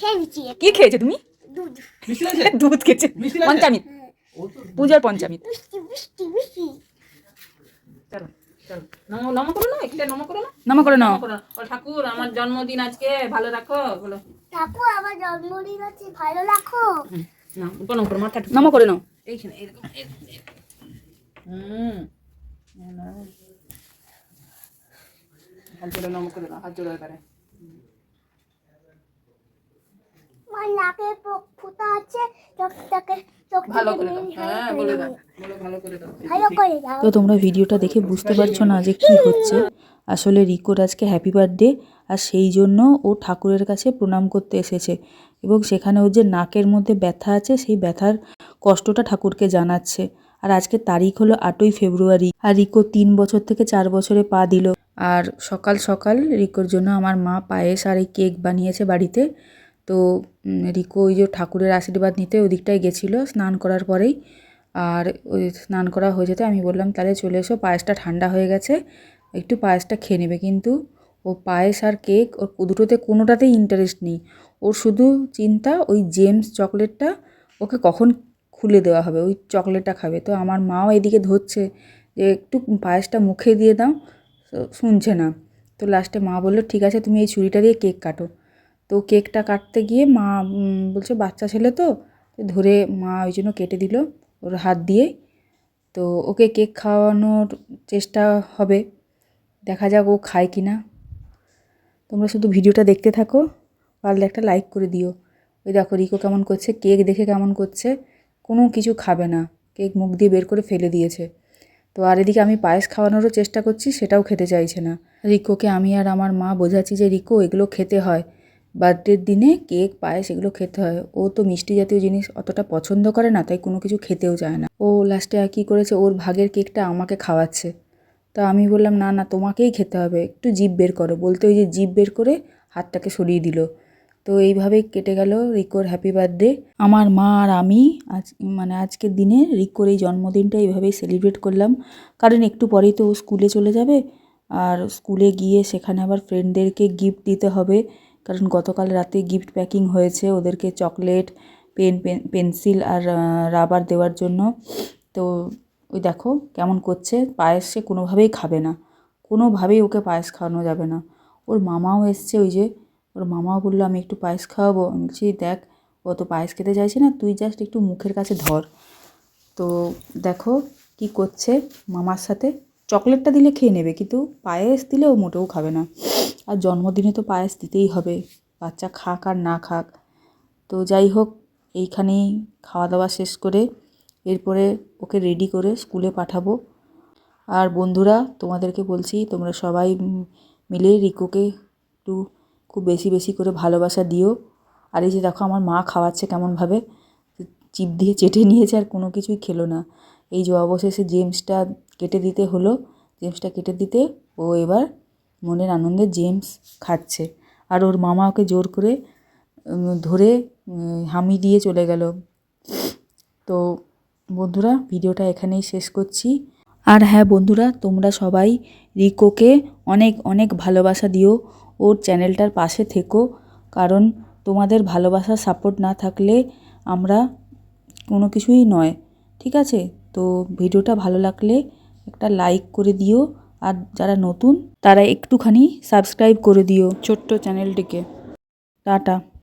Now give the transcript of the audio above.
খেয়েছি কি খেয়েছো তুমি? দুধ। দুধ খেয়েছে। মিষ্টি পঞ্চামিত। পূজার পঞ্চামিত। মিষ্টি মিষ্টি মিষ্টি। চলো। চলো। নম নম করো না? একটা নম করো না? নামা করে নাও না। ঠাকুর আমার জন্মদিন আজকে ভালো রাখো বলো। ঠাকুর আমার জন্মদিন আছে ভালো রাখো। না প্রণাম করো মাথা ঠুকে করে নাও। এইখানে এরকম। হুম। হাত জোড়া নম করে দাও হাত জোড়া করে আমার নাকে ফুটা আছে চোখটাকে ভালো করে দাও। হ্যাঁ বলে দাও। বলো ভালো করে দাও। ভালো করে দাও। তো তোমরা ভিডিওটা দেখে বুঝতে পারছ না যে কি হচ্ছে। আসলে রিকোর আজকে হ্যাপি বার্থডে আর সেই জন্য ও ঠাকুরের কাছে প্রণাম করতে এসেছে। এবং সেখানে ওর যে নাকের মধ্যে ব্যথা আছে সেই ব্যথার কষ্টটা ঠাকুরকে জানাচ্ছে। আর আজকে তারিখ হলো আটই ফেব্রুয়ারি আর রিকো তিন বছর থেকে চার বছরে পা দিল। আর সকাল সকাল রিকোর জন্য আমার মা পায়েস আর এই কেক বানিয়েছে বাড়িতে। তো রিকো ওই যে ঠাকুরের আশীর্বাদ নিতে ওদিকটায় গেছিল স্নান করার পরেই। আর ওই স্নান করা হয়ে যেতে আমি বললাম, তাহলে চলে এসো, পায়েসটা ঠান্ডা হয়ে গেছে, একটু পায়েসটা খেয়ে নেবে। কিন্তু ও পায়েস আর কেক, ওর দুটোতে কোনোটাতেই ইন্টারেস্ট নেই। ওর শুধু চিন্তা ওই জেমস চকলেটটা ওকে কখন খুলে দেওয়া হবে, ওই চকলেটটা খাবে। তো আমার মাও এদিকে ধরছে যে, একটু পায়েসটা মুখে দিয়ে দাও শুনছে না। তো লাস্টে মা বলল, ঠিক আছে, তুমি এই ছুরিটা দিয়ে কেক কাটো। তো কেকটা কাটতে গিয়ে মা বলছে বাচ্চা ছেলে তো ধরে মা ওই জন্য কেটে দিল ওর হাত দিয়ে। তো ওকে কেক খাওয়ানোর চেষ্টা হবে, দেখা যাক ও খায় কি না। তোমরা শুধু ভিডিওটা দেখতে থাকো, পারলে একটা লাইক করে দিও। ওই দেখো, রিকো কেমন করছে, কেক দেখে কেমন করছে, কোনো কিছু খাবে না। কেক মুখ দিয়ে বের করে ফেলে দিয়েছে। তো আর এদিকে আমি পায়েস খাওয়ানোরও চেষ্টা করছি, সেটাও খেতে চাইছে না। রিকোকে আমি আর আমার মা বোঝাচ্ছি যে, রিকো, এগুলো খেতে হয়। বার্থডের দিনে কেক পায়েস এগুলো খেতে হয়। ও তো মিষ্টি জাতীয় জিনিস অতটা পছন্দ করে না, তাই কোনো কিছু খেতেও চায় না। ও লাস্টে আর কী করেছে, ওর ভাগের কেকটা আমাকে খাওয়াচ্ছে। তা আমি বললাম, না না, তোমাকেই খেতে হবে। একটু জিভ বের করো। বলতে ওই যে জিভ বের করে হাতটাকে সরিয়ে দিল। তো এইভাবেই কেটে গেল রিকোর হ্যাপি বার্থডে আমার মা আর আমি আজ মানে আজকের দিনে রিকোর এই জন্মদিনটা এইভাবেই সেলিব্রেট করলাম। কারণ একটু পরেই তো ও স্কুলে চলে যাবে। আর স্কুলে গিয়ে সেখানে আবার ফ্রেন্ডদেরকে গিফট দিতে হবে। কারণ গতকাল রাতে গিফট প্যাকিং হয়েছে ওদেরকে চকলেট পেন পেন পেন্সিল আর রাবার দেওয়ার জন্য। তো ওই দেখো কেমন করছে, পায়েস সে কোনোভাবেই খাবে না। কোনোভাবেই ওকে পায়েস খাওয়ানো যাবে না। ওর মামাও এসছে ওই যে, ওর মামাও বলল, আমি একটু পায়েস খাওয়াবো। আমি বলছি, দেখ, ও তো পায়েস খেতে চাইছে না, তুই জাস্ট একটু মুখের কাছে ধর। তো দেখো কি করছে মামার সাথে। চকলেটটা দিলে খেয়ে নেবে, কিন্তু পায়েস দিলে ও মোটেও খাবে না। আর জন্মদিনে তো পায়েস দিতেই হবে। বাচ্চা খাক আর না খাক। তো যাই হোক, এইখানেই খাওয়া দাওয়া শেষ করে এরপরে ওকে রেডি করে স্কুলে পাঠাবো। আর বন্ধুরা, তোমাদেরকে বলছি, তোমরা সবাই মিলে রিকোকে একটু খুব বেশি বেশি করে ভালোবাসা দিও। আর এই যে দেখো, আমার মা খাওয়াচ্ছে কেমনভাবে। চিপ দিয়ে চেটে নিয়েছে আর কোনো কিছুই খেলো না। এই যে অবশেষে জেমসটা কেটে দিতে হলো। জেমসটা কেটে দিতে ও এবার মনের আনন্দে জেমস খাচ্ছে। আর ওর মামা ওকে জোর করে ধরে হামি দিয়ে চলে গেল। তো বন্ধুরা, ভিডিওটা এখানেই শেষ করছি। আর হ্যাঁ বন্ধুরা, তোমরা সবাই রিকোকে অনেক অনেক ভালোবাসা দিও ওর চ্যানেলটার পাশে থেকো। কারণ তোমাদের ভালোবাসা সাপোর্ট না থাকলে আমরা কোনো কিছুই নয়। ঠিক আছে? তো ভিডিওটা ভালো লাগলে একটা লাইক করে দিও। আর যারা নতুন তারা একটুখানি সাবস্ক্রাইব করে দিও। ছোট্ট চ্যানেলটিকে টাটা।